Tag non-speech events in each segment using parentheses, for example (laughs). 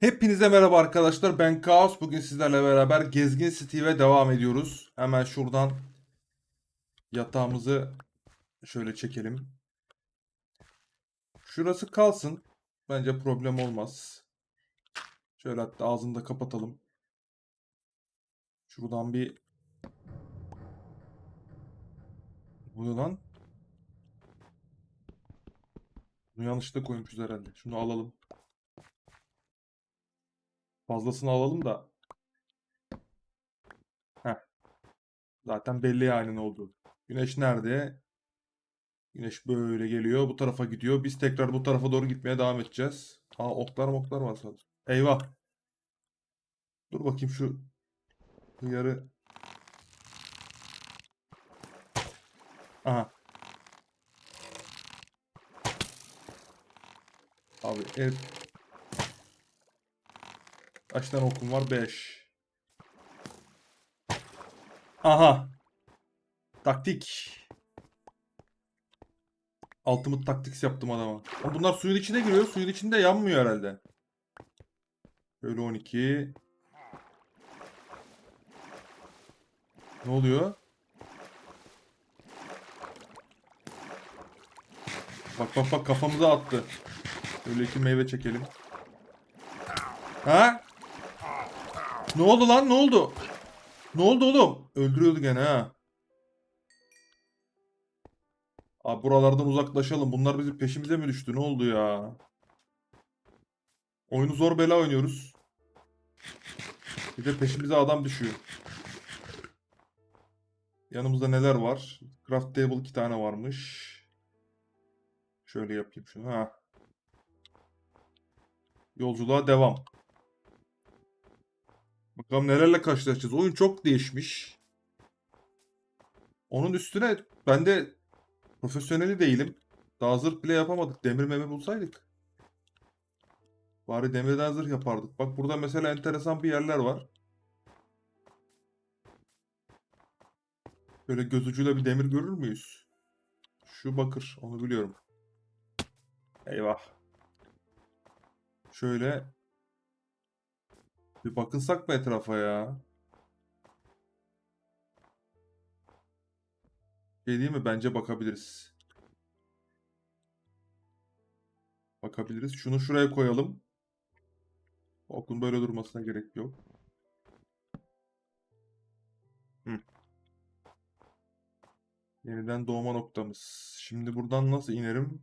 Hepinize merhaba arkadaşlar. Ben Kaos. Bugün sizlerle beraber Gezgin Steve'e devam ediyoruz. Hemen şuradan yatağımızı şöyle çekelim. Şurası kalsın. Bence problem olmaz. Şöyle hatta ağzını da kapatalım. Şuradan bir Bu lan? Bunu yanlışlıkla koymuşuz herhalde. Şunu alalım. Fazlasını alalım da. Heh. Zaten belli yani ne oldu. Güneş nerede? Güneş böyle geliyor. Bu tarafa gidiyor. Biz tekrar bu tarafa doğru gitmeye devam edeceğiz. Aa oklar oklar var sadece. Eyvah. Dur bakayım şu yarı. Aha. Abi evet. Kaç tane okum var? 5. Aha. Taktik. Ultimate taktiks yaptım adama. Ama bunlar suyun içine giriyor. Suyun içinde yanmıyor herhalde. Böyle 12. Ne oluyor? Bak bak bak kafamıza attı. Böyle iki meyve çekelim. Ha? Ne oldu lan? Ne oldu? Ne oldu oğlum? Öldürüyordu gene ha. Abi buralardan uzaklaşalım. Bunlar bizim peşimize mi düştü? Ne oldu ya? Oyunu zor bela oynuyoruz. Bir de peşimize adam düşüyor. Yanımızda neler var? Craft table iki tane varmış. Şöyle yapayım şunu. Ha. Yolculuğa devam. Bakalım nelerle karşılaşacağız. Oyun çok değişmiş. Onun üstüne ben de profesyoneli değilim. Daha zırh bile yapamadık. Demir meme bulsaydık. Bari demirden zırh yapardık. Bak burada mesela enteresan bir yerler var. Böyle göz ucuyla bir demir görür müyüz? Şu bakır. Onu biliyorum. Eyvah. Şöyle bir bakınsak mı etrafa ya? Şey değil mi? Bence bakabiliriz. Bakabiliriz. Şunu şuraya koyalım. Okun böyle durmasına gerek yok. Hı. Yeniden doğma noktamız. Şimdi buradan nasıl inerim?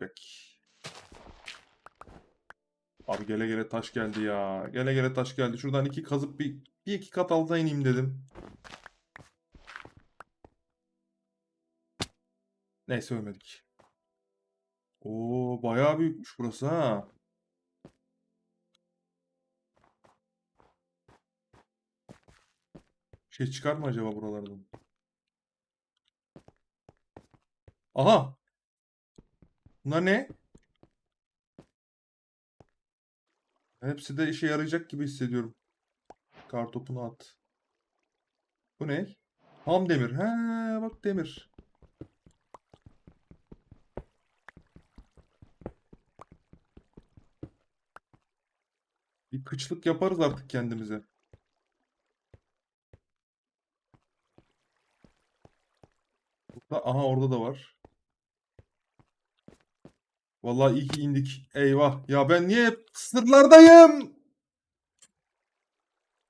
Peki. Abi gele gele taş geldi ya. Gele gele taş geldi. Şuradan iki kazıp bir, bir iki kat altına ineyim dedim. Neyse ölmedik. Oo bayağı büyükmüş burası ha. Şey çıkar mı acaba buralardan? Aha. Bunlar ne? Hepsi de işe yarayacak gibi hissediyorum. Kartopunu at. Bu ne? Ham demir. He bak demir. Bir kıçlık yaparız artık kendimize. Burada, aha orada da var. Vallahi iyi ki indik. Eyvah. Ya ben niye hep sınırlardayım?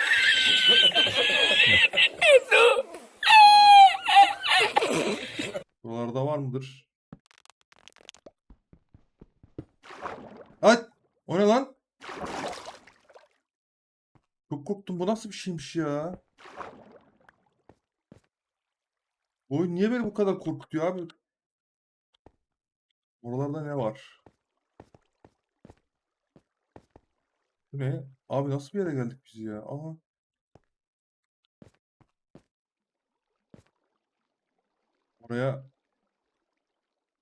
(laughs) Buralarda var mıdır? Ay! O ne lan? Çok korktum. Bu nasıl bir şeymiş ya? Oyun niye beni bu kadar korkutuyor abi? Oralarda ne var? Ne? Abi nasıl bir yere geldik biz ya? Aha. Oraya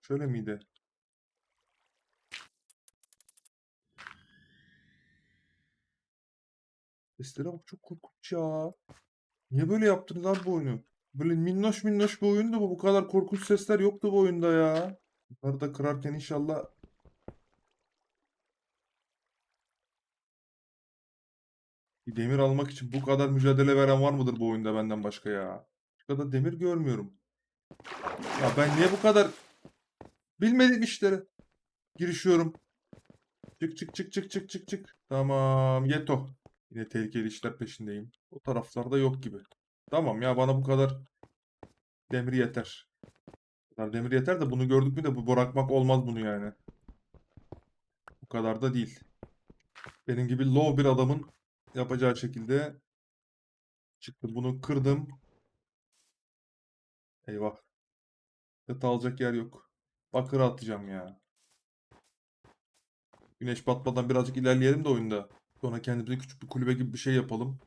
şöyle miydi? Seslere bak çok korkunç ya. Niye böyle yaptınız abi bu oyunu? Böyle minnoş minnoş bir oyundu bu. Bu kadar korkunç sesler yoktu bu oyunda ya. Bunları da kırarken inşallah demir almak için bu kadar mücadele veren var mıdır bu oyunda benden başka ya? Bu kadar demir görmüyorum. Ya ben niye bu kadar bilmediğim işlere girişiyorum? Çık çık çık çık çık çık çık. Tamam yeto. Yine tehlikeli işler peşindeyim. O taraflarda yok gibi. Tamam ya bana bu kadar demir yeter. Bu kadar demir yeter de bunu gördük mü de bu bırakmak olmaz bunu yani. Bu kadar da değil. Benim gibi low bir adamın yapacağı şekilde çıktım. Bunu kırdım. Eyvah. Set alacak yer yok. Bakırı atacağım ya. Güneş batmadan birazcık ilerleyelim de oyunda. Sonra kendimize küçük bir kulübe gibi bir şey yapalım.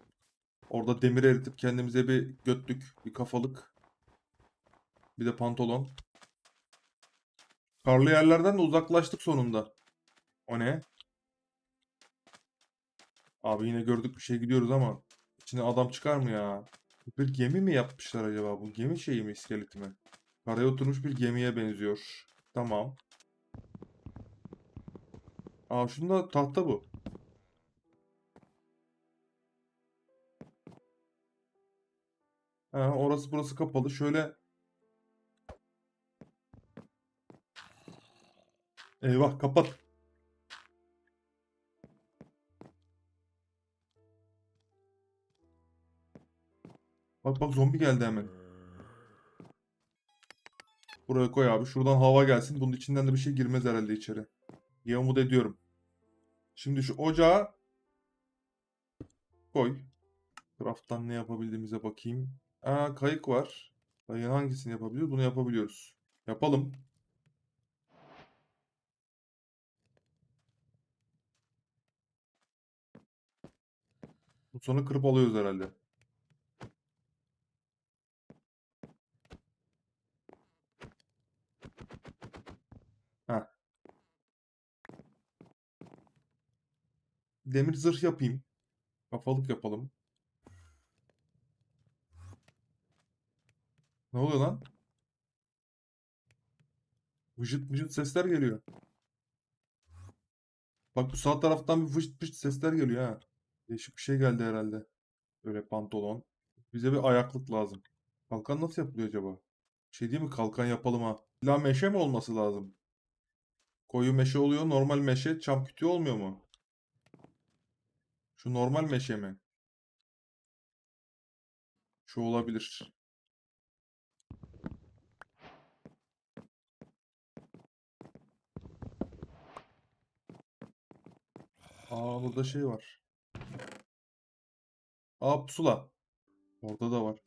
Orada demir eritip kendimize bir götlük, bir kafalık. Bir de pantolon. Karlı yerlerden de uzaklaştık sonunda. O ne? Abi yine gördük bir şey gidiyoruz ama içine adam çıkar mı ya? Bir gemi mi yapmışlar acaba? Bu gemi şeyi mi iskeleti mi? Karaya oturmuş bir gemiye benziyor. Tamam. Aa şunda tahta bu. Ha, orası burası kapalı. Şöyle Eyvah kapat. Bak bak zombi geldi hemen. Buraya koy abi. Şuradan hava gelsin. Bunun içinden de bir şey girmez herhalde içeri. diye umut ediyorum. Şimdi şu ocağı koy. Craft'tan ne yapabildiğimize bakayım. Aa kayık var. Kayığın hangisini yapabiliyoruz? Bunu yapabiliyoruz. Yapalım. Bu sonra kırıp alıyoruz herhalde. Heh. Demir zırh yapayım. Kafalık yapalım. Ne oluyor lan? Vıcıt vıcıt sesler geliyor. Bak bu sağ taraftan bir vıcıt vıcıt sesler geliyor ha. Değişik bir şey geldi herhalde. Böyle pantolon. Bize bir ayaklık lazım. Kalkan nasıl yapılıyor acaba? Şey değil mi? Kalkan yapalım ha. İlla meşe mi olması lazım? Koyu meşe oluyor. Normal meşe çam kütüğü olmuyor mu? Şu normal meşe mi? Şu olabilir. Aa burada şey var. Aa pusula. Orada da var.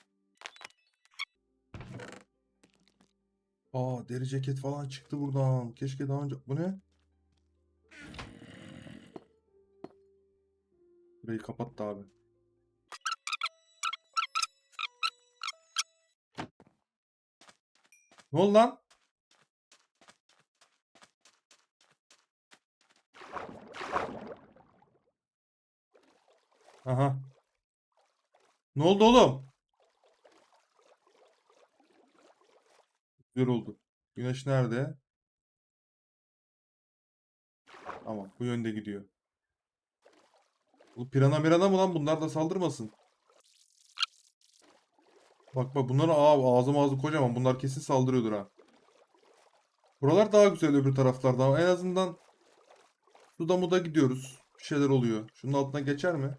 Aa deri ceket falan çıktı buradan. Keşke daha önce... Bu ne? Burayı kapattı abi. Ne oldu lan? Aha. Ne oldu oğlum? Güzel oldu. Güneş nerede? Tamam bu yönde gidiyor. Bu pirana mirana mı lan bunlar da saldırmasın. Bak bak bunların aa, ağzı ağzı kocaman. Bunlar kesin saldırıyordur ha. Buralar daha güzel öbür taraflarda ama en azından suda muda gidiyoruz. Bir şeyler oluyor. Şunun altına geçer mi?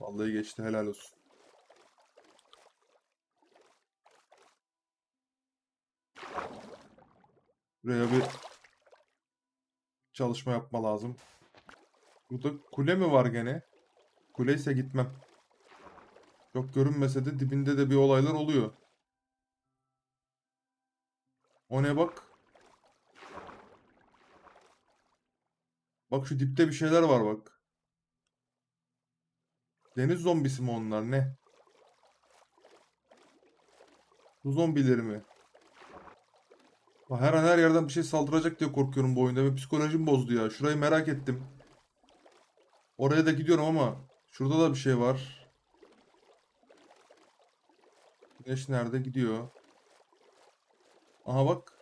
Vallahi geçti helal olsun. Buraya bir çalışma yapma lazım. Burada kule mi var gene? Kule ise gitmem. Çok görünmese de dibinde de bir olaylar oluyor. O ne bak? Bak şu dipte bir şeyler var bak. Deniz zombisi mi onlar ne? Bu zombileri mi? Her an her yerden bir şey saldıracak diye korkuyorum bu oyunda ve psikolojim bozdu ya. Şurayı merak ettim. Oraya da gidiyorum ama şurada da bir şey var. Güneş nerede gidiyor? Aha bak.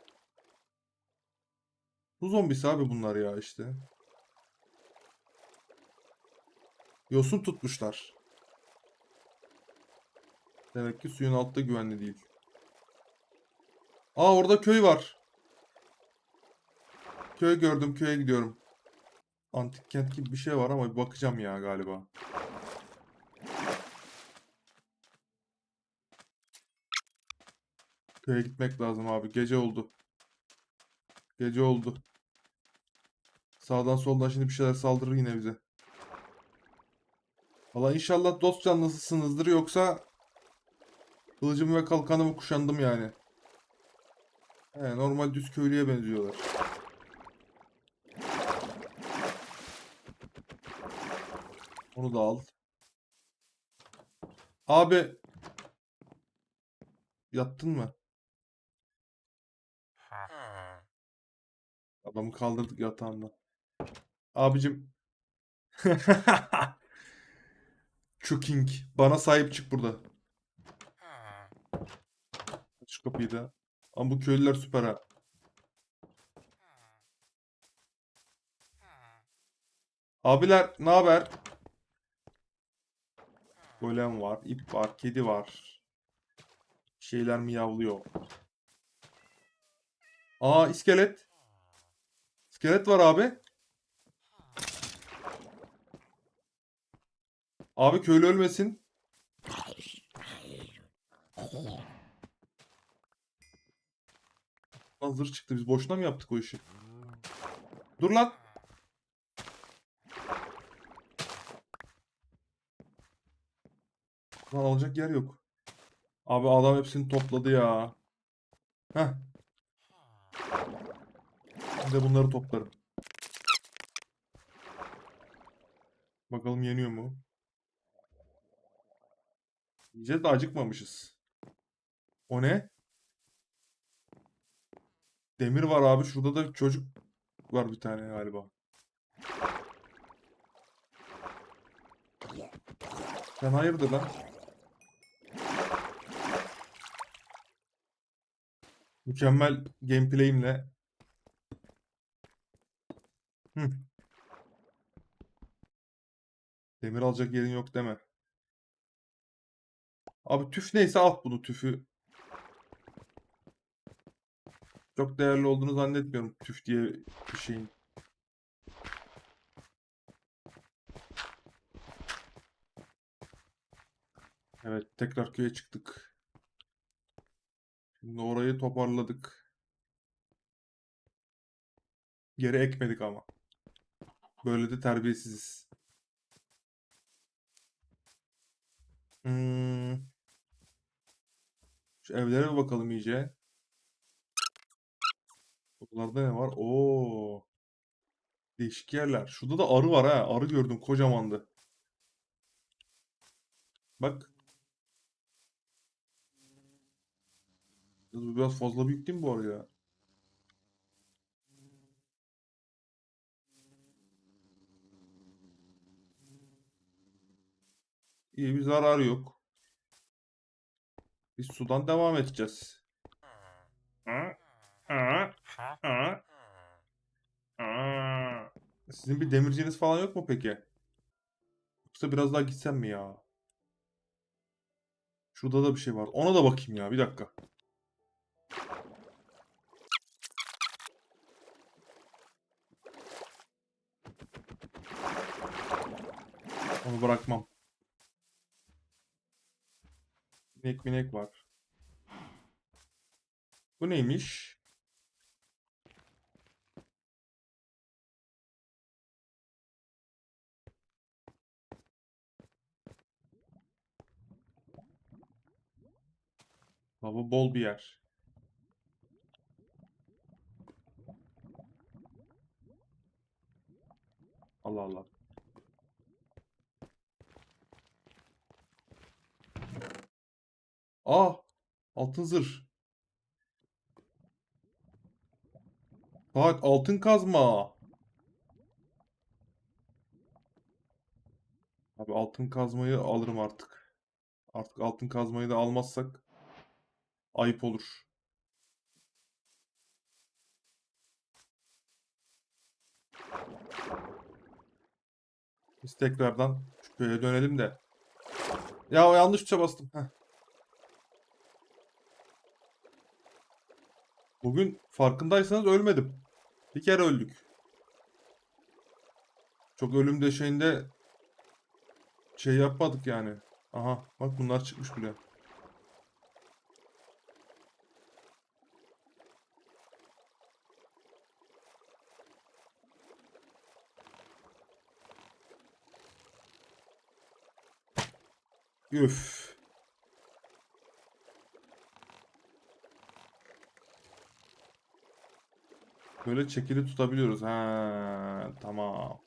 Bu zombisi abi bunlar ya işte. Yosun tutmuşlar. Demek ki suyun altta güvenli değil. Aa orada köy var. Köy gördüm, köye gidiyorum. Antik kent gibi bir şey var ama bir bakacağım ya galiba. Köye gitmek lazım abi. Gece oldu. Gece oldu. Sağdan soldan şimdi bir şeyler saldırır yine bize. Valla inşallah dost canlısısınızdır yoksa kılıcımı ve kalkanımı kuşandım yani. He, normal düz köylüye benziyorlar. Onu da al. Abi yattın mı? Adamı kaldırdık yatağından. Abicim. (laughs) Chuking. Bana sahip çık burada. Aç şu kapıyı da. Ama bu köylüler süper ha. Abiler ne haber? Golem var, ip var, kedi var. Şeyler miyavlıyor. Aa iskelet. İskelet var abi. Abi köylü ölmesin. Lan zırh çıktı. Biz boşuna mı yaptık o işi? Dur lan. Lan alacak yer yok. Abi adam hepsini topladı ya. Heh. Bir de bunları toplarım. Bakalım yeniyor mu? Yiyeceğiz de acıkmamışız. O ne? Demir var abi. Şurada da çocuk var bir tane galiba. Sen hayırdır lan? Mükemmel gameplay'imle. Hı. Demir alacak yerin yok deme. Abi tüf neyse at bunu tüfü. Çok değerli olduğunu zannetmiyorum tüf diye bir şeyin. Evet tekrar köye çıktık. Şimdi orayı toparladık. Geri ekmedik ama. Böyle de terbiyesiziz. Hmm. Şu evlere bir bakalım iyice. Buralarda ne var? Oo. Değişik yerler. Şurada da arı var ha. Arı gördüm kocamandı. Bak. Biraz fazla büyük değil mi bu arı ya? İyi bir zararı yok. Biz sudan devam edeceğiz. Sizin bir demirciniz falan yok mu peki? Yoksa biraz daha gitsem mi ya? Şurada da bir şey var. Ona da bakayım ya. Bir dakika. Onu bırakmam. Minek minek var. Bu neymiş? Baba bol bir yer. Allah Allah. Aa! Altın zırh. Bak altın kazma. Abi altın kazmayı alırım artık. Artık altın kazmayı da almazsak ayıp olur. Biz tekrardan şüpheye dönelim de. Ya yanlış tuşa bastım. Heh. Bugün farkındaysanız ölmedim. Bir kere öldük. Çok ölüm döşeğinde şey yapmadık yani. Aha bak bunlar çıkmış bile. Üf. Böyle çekili tutabiliyoruz. Ha, tamam.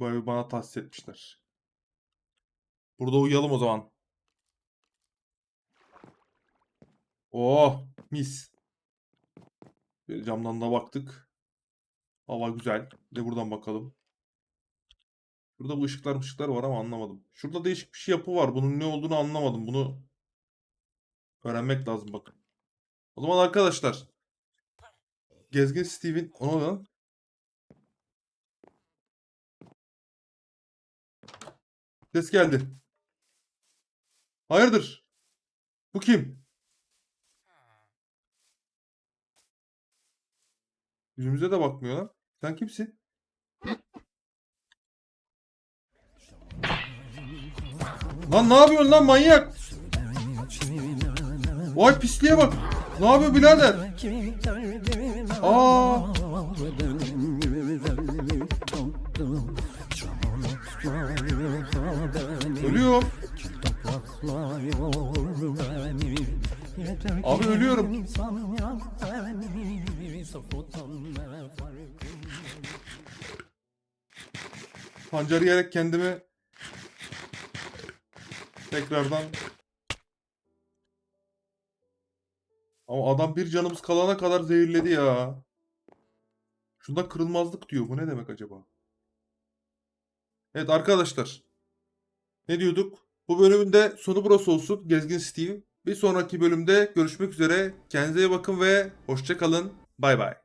Evi bana tahsis etmişler. Burada uyuyalım o zaman. Oh, mis. Bir camdan da baktık. Hava güzel. De buradan bakalım. Burada bu ışıklar ışıklar var ama anlamadım. Şurada değişik bir şey yapı var. Bunun ne olduğunu anlamadım. Bunu öğrenmek lazım bakın. O zaman arkadaşlar. Gezgin Steve'in ona lan. Ses geldi. Hayırdır? Bu kim? Yüzümüze de bakmıyor lan. Sen kimsin? Lan ne yapıyorsun lan manyak? Vay pisliğe bak. Ne yapıyor birader? Aa. Ölüyorum. Abi ölüyorum. Pancarı yiyerek kendimi tekrardan ama adam bir canımız kalana kadar zehirledi ya. Şunda kırılmazlık diyor. Bu ne demek acaba? Evet arkadaşlar. Ne diyorduk? Bu bölümün de sonu burası olsun. Gezgin Steve. Bir sonraki bölümde görüşmek üzere. Kendinize iyi bakın ve hoşça kalın. Bay bay.